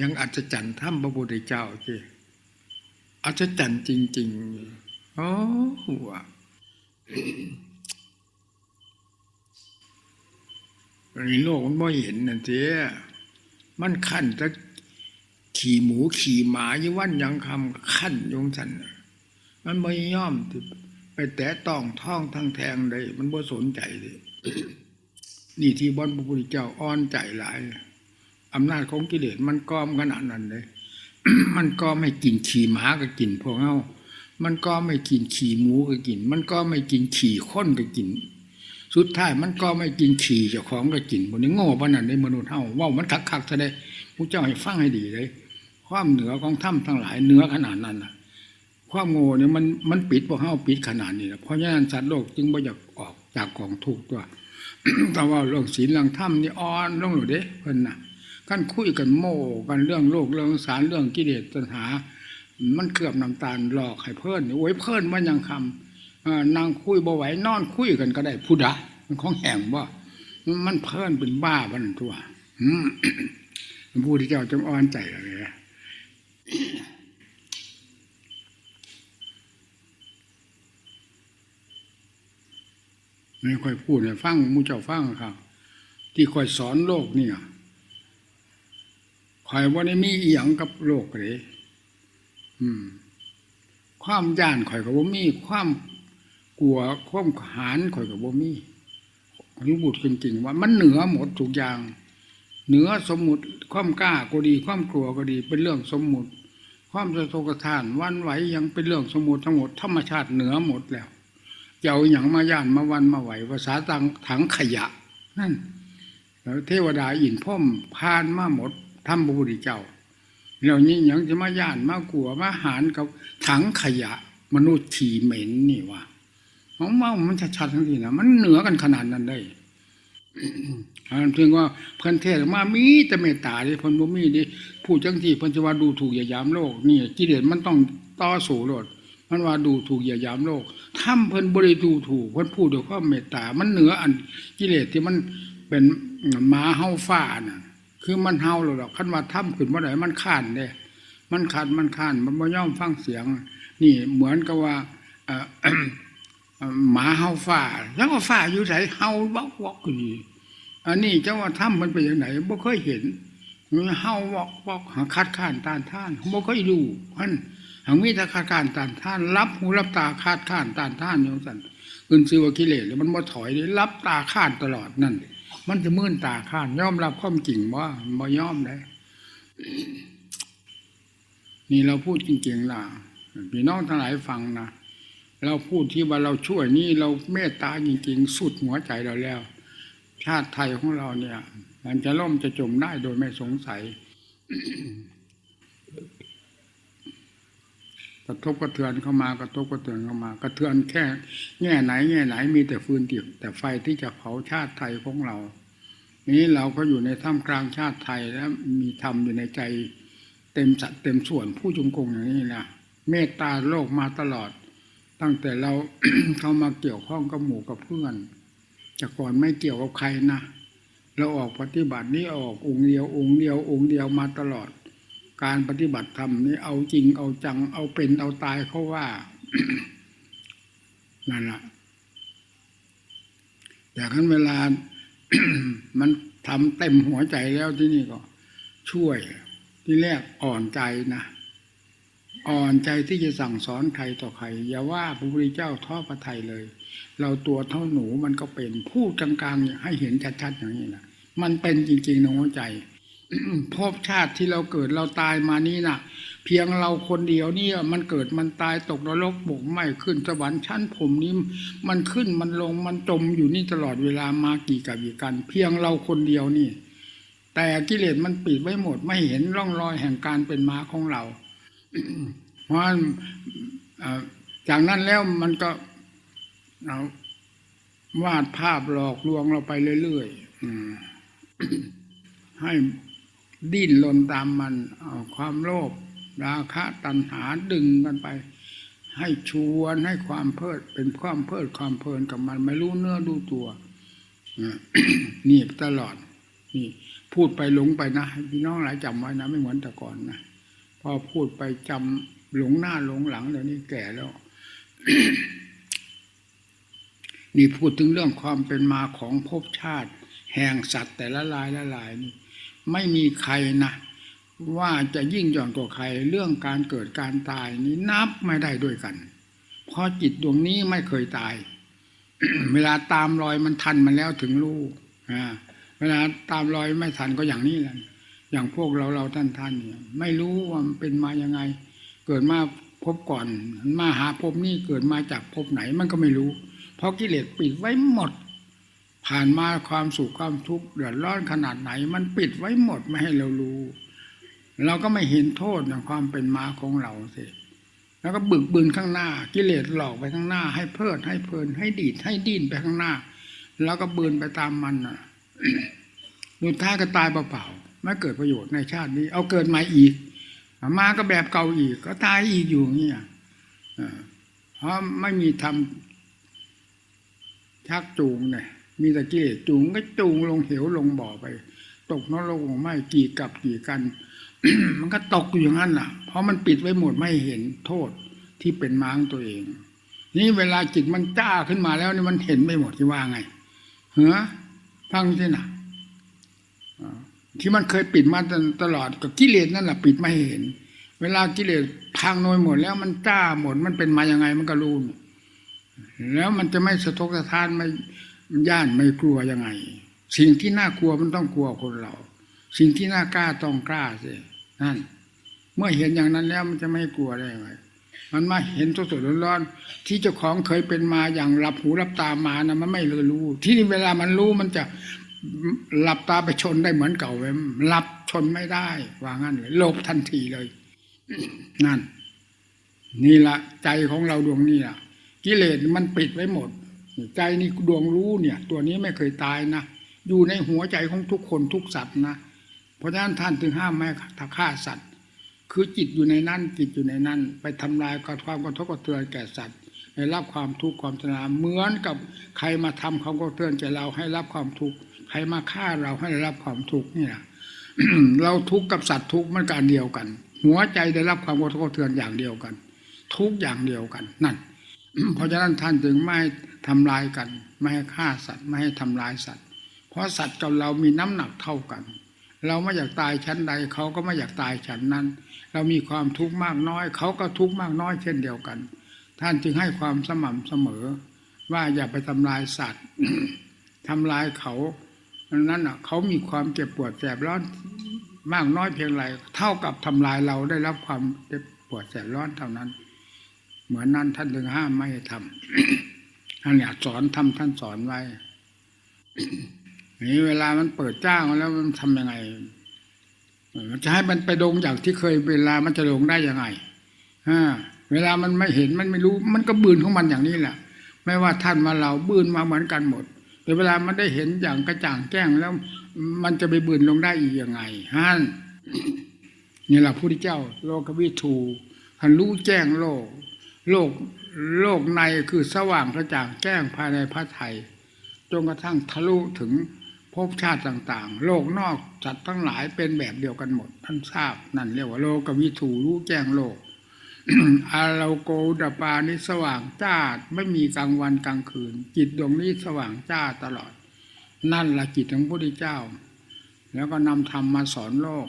ยังอัศจรรย์ถ้ำพระพุทธเจ้าจีอัศจรรย์จริงๆโอ้หัวในโลกมันไม่เห็นนั่นเสียมันขั้นจะขี่หมูขี่หมายี่วันยังคำขั้นยงสันน่ะมันไม่ย่อมที่ไปแตะต้องท่องทั้งแทงเลยมันบ่สนใจเลยนี่ที่บอนพระพุทธเจ้าอ้อนใจหลาย อำนาจของกิเลสมันกอมขนาดนั้นเลย มันก็ไม่กินขี่หมาก็กินพวกเฮามันก็ไม่กินขี่หมูก็กิน มันก็ไม่กินขี่ข้นก็กิน สุดท้ายมันก็ไม่กินขี่เจ้าของก็กินบนนี้โง่ปานนั้นในมนุษย์เฮาว่ามันคักๆซะได้พระเจ้าให้ฟังให้ดีเลย ความเหนือของถ้ำทั้งหลายเหนือขนาดนั้นนะความโง่เนี่ยมันมันปิดพวกเฮาปิดขนาดนี้นะเพราะฉะนั้นสัตว์โลกจึงไม่อยากออกจากกองทุกข์ตัวแต่ว่าเรื่องศีลเรื่องธรรมนี่อ่อนลงหรือเด้เพิ่นน่ะ กันคุยกันโม่กันเรื่องโลกเรื่องสารเรื่องกิเลสตัณหา มันเกือบน้ำตาลหลอกให้เพิ่นโอ้ยเพิ่นมันยังคำเอ่อนางคุยบ่ไหวนอนคุยกันก็ได้ผู้ใดมันของแห่งบ่มันเพิ่นเป็นบ้าบันทั่วผู้ที่เจ้าจงอ่อนใจเลยนะไม่ค่อยพูดให้ฟังมูเจ้าฟังครับ ที่คอยสอนโลกเนี่ย ค่อยว่าได้มีอียงกับโลกเลยอืมความย่านข่อยกับว่ามี ความกลัวความหานข่อยกับว่ามีรู้บุตรจริงๆว่ามันเหนือหมดทุกอย่าง เหนือสมมุติความกล้าก็ดี ความกลัวก็ดี เป็นเรื่องสมมุติ ความสะทกสะทานวันไหวยังเป็นเรื่องสมมุติทั้งหมดธรรมชาติเหนือหมดแล้วจะเอาอย่างมาย่านมาวันมาไหวภาษาตังถังขยะ นั่นแล้วเทวดาอินพ่อมพานมาหมด ทำพระพุทธเจ้าเหล่านี้ยังจะมาย่านมากลัวมาหารกับถังขยะ มนุษย์ขี่เหม็นนี่ว่าของเมามันชัดๆทั้งทีนะมันเหนือกันขนาดนั้นได้อันเพียงว่าเพิ่อนเทศมามีแต่เมตตาดิเพิ่นบ่มีดิพูดจังที่เพิ่นจะว่าดูถูกอย่ายามโลกนี่กิเลสมันต้องต่อสู้โลดมันว่าดูถูกอย่ายามโลกถ้ำเพิ่นบริดูถูกเพิ่นพูดด้วยความเมตตา มันเหนืออันกิเลสที่มันเป็นหมาเฮาฟ้าน่ะ คือมันเฮาหรอกคันว่าถ้ำขึ้นเมื่อไหร่มันข้านเด้มันขัดมันข้าน มันไม่ย่อมฟังเสียง นี่เหมือนกับว่าหมาเฮาฟ้าแล้วก็ฟ้าอยู่ไหนเฮาวักวักอยู่นี่อันนี้เจ้าว่าถ้ำมันเป็นอย่างไหนบ่เคยเห็นเฮาวักวักคัดค้านตานท่านบ่เคยดูมันหางมีต่ขาดการตานท่านรับหูรับตาคาดข้านตานท่านอย่างสั่นอื่นซื้อว่ากิเลสแล้วมันมาถอยเลยรับตาข้านตลอดนั่น มันจะมื่นตาข้านยอมรับความจริงว่าบ่ยอมได้นี่เราพูดจริงๆล่ะพี่น้องทั้งหลายฟังนะเราพูดที่ว่าเราช่วยนี่เราเมตตาจริง ๆ สุดหัวใจเราแล้ว ชาติไทยของเราเนี่ย มันจะล่มจะจมได้โดยไม่สงสัย กระทบกระเทือนเข้ามากระทบกระเทือนเข้ามากระเทือนแค่แง่ไหนแง่ไหนมีแต่ฟืนติดแต่ไฟที่จะเผาชาติไทยของเรา นี้เราก็อยู่ในท่ามกลางชาติไทยแล้วมีธรรมอยู่ในใจ เต็มสัดเต็มส่วนผู้จงกงอย่างนี้นะเมตตาโลกมาตลอด ตั้งแต่เราเข้ามาเกี่ยวข้องกับหมู่กับเพื่อนจากก่อนไม่เกี่ยวกับใครนะเราออกปฏิบัตินี้ออกองค์เดียวองค์เดียวองค์เดียวมาตลอด การปฏิบัติธรรมนี่เอาจริงเอาจัง เอาเป็นเอาตายเขาว่านั่นแหละแต่ขั้นเวลา มันทำเต็มหัวใจแล้วที่นี่ก็ ช่วย ที่แรกอ่อนใจนะอ่อนใจที่จะสั่งสอนใครต่อใคร อย่าว่าพระพุทธเจ้าท้อพระทัยเลย เราตัวเท่าหนูมันก็เป็นพูดกลางๆให้เห็นชัดๆอย่างนี้นะมันเป็นจริงๆในหัวใจ ภพชาติที่เราเกิดเราตายมานี้นะเพียงเราคนเดียวนี่มันเกิดมันตายตกนรกบกไหม่ขึ้นสวรรค์ชั้นผมนี้มันขึ้นมันลงมันจมอยู่นี่ตลอดเวลามากี่กับกี่กัน เพียงเราคนเดียวนี่ แต่กิเลสมันปิดไว้หมดไม่เห็นร่องรอยแห่งการเป็นมาของเรา เพราะจากนั้นแล้วมันก็วาดภาพหลอกลวงเราไปเรื่อยๆให้ ดิ้นรนตามมันเอาความโลภราคะตัณหาดึงกันไป ให้ชวนให้ความเพลิดเป็นความเพลิดความเพลินกับมันไม่รู้เนื้อรู้ตัวนี่ตลอด นี่พูดไปหลงไปนะพี่น้องหลายจำไว้นะไม่เหมือนแต่ก่อนนะพอพูดไปจำหลงหน้าหลงหลังเดี๋ยวนี้แก่แล้วนี่พูดถึงเรื่องความเป็นมาของภพชาติ แห่งสัตว์แต่ละลายละลายนี่ ไม่มีใครนะว่าจะยิ่งหย่อนกว่าใครเรื่องการเกิดการตายนี้นับไม่ได้ด้วยกัน เพราะจิตดวงนี้ไม่เคยตาย เวลาตามรอยมันทันมันแล้วถึงรู้เวลาตามรอยไม่ทันก็อย่างนี้แหละ อย่างพวกเราเราท่านท่านเนี่ยไม่รู้ว่ามันเป็นมายังไง เกิดมาพบก่อนมาหาพบนี่เกิดมาจากพบไหนมันก็ไม่รู้ เพราะกิเลสปิดไว้หมด ผ่านมาความสุขความทุกข์เดือดร้อนขนาดไหน มันปิดไว้หมดไม่ให้เรารู้ เราก็ไม่เห็นโทษในความเป็นมาของเราสิแล้วก็บึกบืนข้างหน้า กิเลสหลอกไปข้างหน้า ให้เพลิดให้เพลิน ให้ดีดให้ดิ้นไปข้างหน้า แล้วก็บืนไปตามมันอะสุท้าก็ตายเปล่าๆไม่เกิดประโยชน์ในชาตินี้ เอาเกิดมาอีก มาก็แบบเก่าอีก ก็ตายอีกอยู่เงี้ยเพราะไม่มีทำชักจูงเนี่ย มีแต่กิเลสจูงก็จูงลงเหวลงบ่อไป ตกนรกไม่กี่กับกี่กัน มันก็ตกอยู่อย่างนั้นล่ะ เพราะมันปิดไว้หมดไม่เห็นโทษที่เป็นมาของตัวเอง นี่เวลาจิตมันจ้าขึ้นมาแล้วนี่มันเห็นไม่หมดที่ว่าไงเหรอฟังที่น่ะที่มันเคยปิดมาตลอดกับกิเลสนั่นแหละปิดไม่เห็น เวลากิเลสพังโนยหมดแล้วมันจ้าหมดมันเป็นมายังไงมันก็รู้แล้วมันจะไม่สะทกสะท้านไม่ ย่านไม่กลัวยังไง สิ่งที่น่ากลัวมันต้องกลัวคนเรา สิ่งที่น่ากล้าต้องกล้าสินั่น เมื่อเห็นอย่างนั้นแล้วมันจะไม่กลัวได้ไงมันมาเห็นสดๆร้อนๆที่เจ้าของเคยเป็นมาอย่างหลับหูหลับตามานะมันไม่เลยรู้ ที่นี่เวลามันรู้มันจะหลับตาไปชนได้เหมือนเก่าเลยหลับชนไม่ได้ ว่างั้นเลยโลภทันทีเลย นั่น นี่ละใจของเราดวงนี้ละกิเลสมันปิดไว้หมด ใจนี่ดวงรู้เนี่ย ตัวนี้ไม่เคยตายนะอยู่ในหัวใจของทุกคนทุกสัตว์นะเพราะฉะนั้นท่านถึงห้ามไม่ฆ่าสัตว์ คือจิตอยู่ในนั้นจิตอยู่ในนั้น ไปทำลายกับความกระทบกระเทือนแก่สัตว์ให้รับความทุกข์ความทรมาเหมือนกับใครมาทำความกระเทือนแก่เราให้รับความทุกข์ใครมาฆ่าเราให้ได้รับความทุกข์นี่แหละเราทุกข์กับสัตว์ทุกข์มันการเดียวกัน หัวใจได้รับความกระทบกระเทือนอย่างเดียวกัน ทุกอย่างเดียวกันนั่นเพราะฉะนั้นท่านจึงไม่ ทำลายกัน ไม่ให้ฆ่าสัตว์ ไม่ให้ทำลายสัตว์ เพราะสัตว์กับเรามีน้ำหนักเท่ากัน เราไม่อยากตายชั้นใดเขาก็ไม่อยากตายชั้นนั้น เรามีความทุกข์มากน้อย เขาก็ทุกข์มากน้อยเช่นเดียวกัน ท่านจึงให้ความสม่ำเสมอ ว่าอย่าไปทำลายสัตว์ทำลายเขานั้นอะเขามีความเจ็บปวดแสบร้อนมากน้อยเพียงไรเท่ากับทำลายเราได้รับความเจ็บปวดแสบร้อนเท่านั้น เหมือนนั้นท่านถึงห้ามไม่ให้ทำ ท่านอยากสอนทำท่านสอนไว้นี่เวลามันเปิดจ้างแล้วมันทำยังไง มันจะให้มันไปดงอย่างที่เคยเวลามันจะดงได้ยังไงอ่าเวลามันไม่เห็นมันไม่รู้ มันก็บืนของมันอย่างนี้แหละไม่ว่าท่านมาเราบืนมาเหมือนกันหมด แต่เวลามันได้เห็นอย่างกระจ่างแจ้งแล้ว มันจะไปบืนลงได้อีกยังไงฮั่นนี่แหละพระพุทธเจ้า โลกวิทูท่านรู้แจ้งโลก โลกโลกในคือสว่างกระจ่างแจ้งภายในพระไทยจนกระทั่งทะลุถึงภพชาติต่างๆ โลกนอกจัดทั้งหลายเป็นแบบเดียวกันหมดท่านทราบนั่นเรียกว่าโลกวิถูรู้แจ้งโลกอาเราโกดปานิสว่างจ้าไม่มีกลางวันกลางคืน จิตดวงนี้สว่างจ้าตลอด นั่นละจิตของพระพุทธเจ้า แล้วก็นำธรรมมาสอนโลก